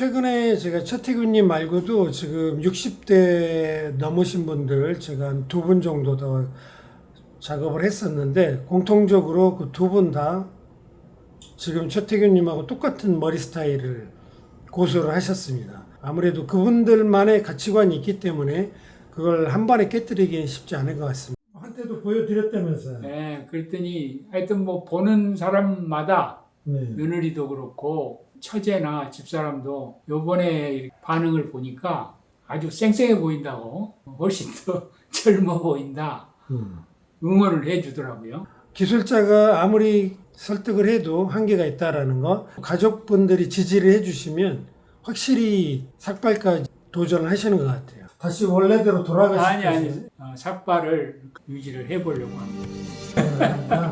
최근에 제가 최태균님 말고도 지금 60대 넘으신 분들 제가 한 두 분 정도 더 작업을 했었는데 공통적으로 그 두 분 다 지금 최태균님하고 똑같은 머리 스타일을 고수를 하셨습니다. 아무래도 그분들만의 가치관이 있기 때문에 그걸 한 번에 깨뜨리기는 쉽지 않을 것 같습니다. 한때도 보여드렸다면서요. 네, 그랬더니 하여튼 뭐 보는 사람마다 네. 며느리도 그렇고 처제나 집사람도 요번에 반응을 보니까 아주 쌩쌩해 보인다고 훨씬 더 젊어 보인다 음. 응원을 해주더라고요. 기술자가 아무리 설득을 해도 한계가 있다라는 거 가족분들이 지지를 해주시면 확실히 삭발까지 도전을 하시는 것 같아요. 다시 원래대로 돌아가실 아니 아니 어, 삭발을 유지를 해보려고 합니다. 거예요.